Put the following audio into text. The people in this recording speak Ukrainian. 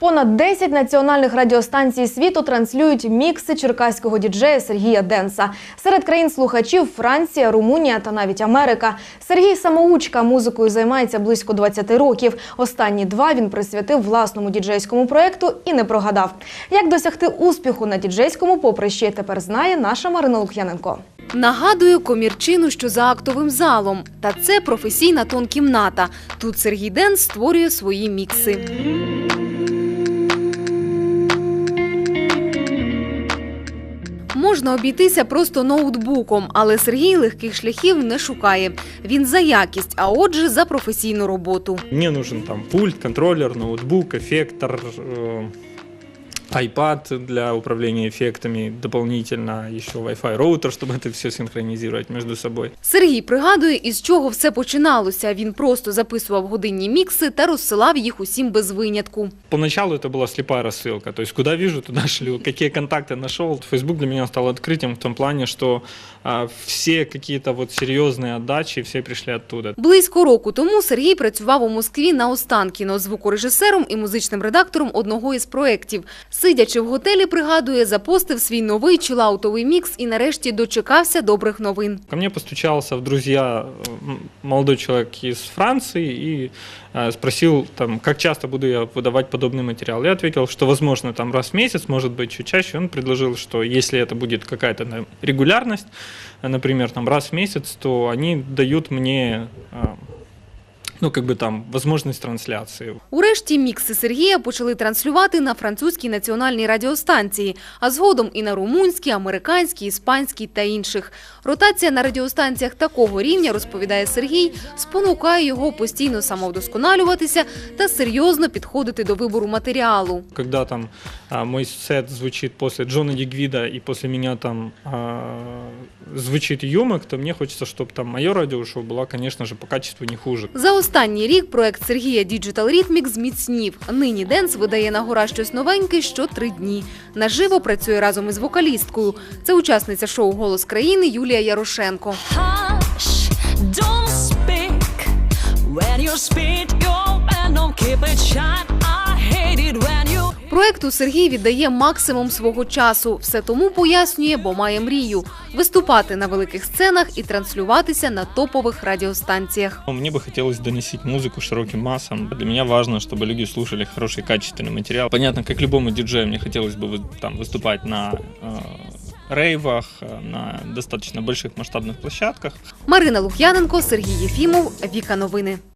Понад 10 національних радіостанцій світу транслюють мікси черкаського діджея Сергія Денса. Серед країн слухачів Франція, Румунія та навіть Америка. Сергій самоучка музикою займається близько 20 років. Останні два він присвятив власному діджейському проекту і не прогадав. Як досягти успіху на діджейському поприщі, тепер знає наша Марина Лук'яненко. Нагадую комірчину, що за актовим залом. Та це професійна тон-кімната. Тут Сергій Ден створює свої мікси. Можна обійтися просто ноутбуком, але Сергій легких шляхів не шукає. Він за якість, а отже, за професійну роботу. Мені нужен там пульт, контролер, ноутбук, ефектор. э, iPad для управления эффектами, дополнительно еще Wi-Fi роутер, чтобы это все синхронизировать между собой. Сергій пригадує, із чого все починалося. Він просто записував годинні мікси та розсилав їх усім без винятку. Поначалу это была слепая рассылка, то есть куда вижу, туда шлю. Какие контакты нашел, Facebook для меня стал открытием в том плане, что а, все какие-то вот серьезные отдачи, все пришли оттуда. Близько року тому Сергій працював у Москві на Останкіно звукорежисером і музичним редактором одного із проєктів. Сидячи в готелі, пригадує, запостив свій новий чилаутовий мікс і нарешті дочекався добрих новин. Ко мне постучался в друзья э, м, молодой человек из Франции и э, спросил, там, как часто буду я выдавать подобный материал. Я ответил, что возможно там раз в месяц, может быть чуть чаще. Он предложил, что если это будет какая-то на- регулярность, э, например, там раз в месяц, то они дают мне, э, ну как бы там возможность трансляции. Урешті мікси Сергія почали транслювати на французькій національній радіостанції, а згодом і на румунській, американській, іспанській та інших. Ротація на радіостанціях такого рівня, розповідає Сергій, спонукає його постійно самовдосконалюватися та серйозно підходити до вибору матеріалу. Когда там а, мой сет звучит после Джона Дигвида и после меня там а, звучит юмок, то мне хочется, чтобы там мое радиошоу было, конечно же, по качеству не хуже. За останній рік проект Сергія Digital Rhythmic зміцнів. Нині Денс видає на гора щось новеньке що три дні. Наживо працює разом із вокалісткою. Це учасниця шоу Голос країни Юлія Ярошенко. Don't speak. When you speak your venom, keep it shut Проекту Сергій віддає максимум свого часу. Все тому пояснює, бо має мрію виступати на великих сценах і транслюватися на топових радіостанціях. Мне бы хотелось доносить музыку широким массам. Для меня важно, чтобы люди слушали хороший качественный материал. Понятно, как любому диджею, мне хотелось бы вы- там выступать на э, рейвах, э, на достаточно больших масштабных площадках. Марина Лук'яненко, Сергій Єфімов, Віка Новини.